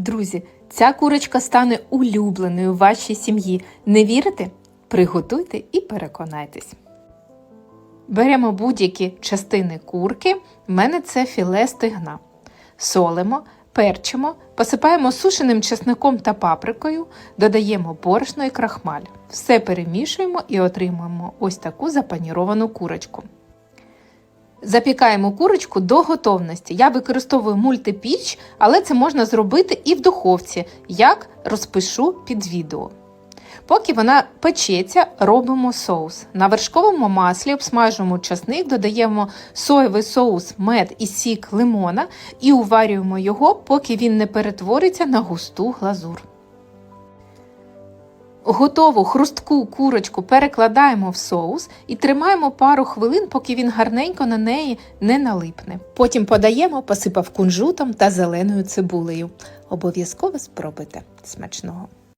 Друзі, ця курочка стане улюбленою в вашій сім'ї. Не вірите? Приготуйте і переконайтесь. Беремо будь-які частини курки, в мене це філе стегна. Солимо, перчимо, посипаємо сушеним чесником та паприкою, додаємо борошно і крахмаль. Все перемішуємо і отримуємо ось таку запаніровану курочку. Запікаємо курочку до готовності. Я використовую мультипіч, але це можна зробити і в духовці, як розпишу під відео. Поки вона печеться, робимо соус. На вершковому маслі обсмажуємо часник, додаємо соєвий соус, мед і сік лимона і уварюємо його, поки він не перетвориться на густу глазур. Готову хрустку курочку перекладаємо в соус і тримаємо пару хвилин, поки він гарненько на неї не налипне. Потім подаємо, посипав кунжутом та зеленою цибулею. Обов'язково спробуйте смачного.